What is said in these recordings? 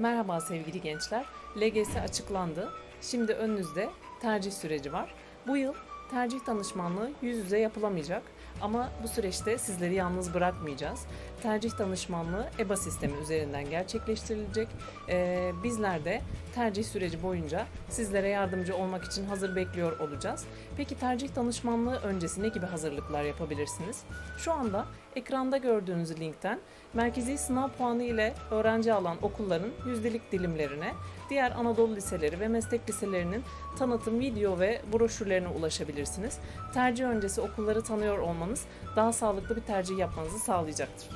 Merhaba sevgili gençler. LGS açıklandı. Şimdi önünüzde tercih süreci var. Bu yıl tercih danışmanlığı yüz yüze yapılamayacak ama bu süreçte sizleri yalnız bırakmayacağız. Tercih danışmanlığı EBA sistemi üzerinden gerçekleştirilecek. Ee, bizler de tercih süreci boyunca sizlere yardımcı olmak için hazır bekliyor olacağız. Peki tercih danışmanlığı öncesi ne gibi hazırlıklar yapabilirsiniz? Şu anda ekranda gördüğünüz linkten merkezi sınav puanı ile öğrenci alan okulların yüzdelik dilimlerine, diğer Anadolu liseleri ve meslek liselerinin tanıtım video ve broşürlerine ulaşabilirsiniz. Tercih öncesi okulları tanıyor olmanız daha sağlıklı bir tercih yapmanızı sağlayacaktır.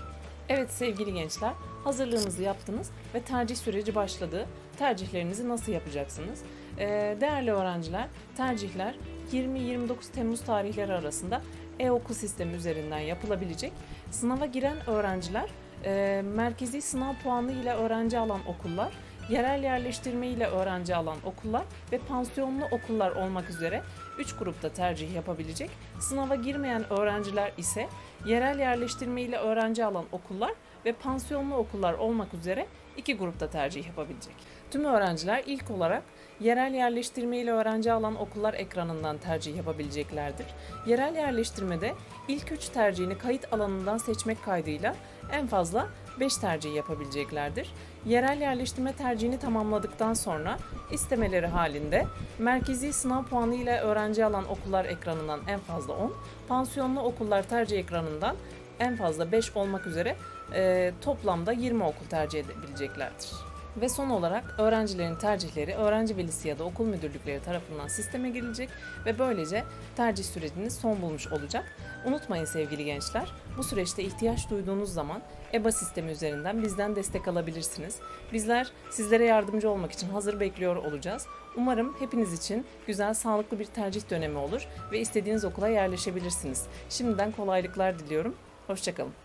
Evet sevgili gençler, hazırlığınızı yaptınız ve tercih süreci başladı. Tercihlerinizi nasıl yapacaksınız? Ee, değerli öğrenciler, tercihler 20-29 Temmuz tarihleri arasında e-okul sistemi üzerinden yapılabilecek. Sınava giren öğrenciler, e, merkezi sınav puanı ile öğrenci alan okullar, yerel yerleştirme ile öğrenci alan okullar ve pansiyonlu okullar olmak üzere 3 grupta tercih yapabilecek. Sınava girmeyen öğrenciler ise yerel yerleştirme ile öğrenci alan okullar ve pansiyonlu okullar olmak üzere iki grupta tercih yapabilecek. Tüm öğrenciler ilk olarak yerel yerleştirme ile öğrenci alan okullar ekranından tercih yapabileceklerdir. Yerel yerleştirmede ilk 3 tercihini kayıt alanından seçmek kaydıyla en fazla 5 tercih yapabileceklerdir. Yerel yerleştirme tercihini tamamladıktan sonra istemeleri halinde merkezi sınav puanı ile öğrenci alan okullar ekranından en fazla 10, pansiyonlu okullar tercih ekranından en fazla 5 olmak üzere e, toplamda 20 okul tercih edebileceklerdir. Ve son olarak öğrencilerin tercihleri öğrenci velisi ya da okul müdürlükleri tarafından sisteme girilecek ve böylece tercih süreciniz son bulmuş olacak. Unutmayın sevgili gençler, bu süreçte ihtiyaç duyduğunuz zaman EBA sistemi üzerinden bizden destek alabilirsiniz. Bizler sizlere yardımcı olmak için hazır bekliyor olacağız. Umarım hepiniz için güzel, sağlıklı bir tercih dönemi olur ve istediğiniz okula yerleşebilirsiniz. Şimdiden kolaylıklar diliyorum. Hoşçakalın.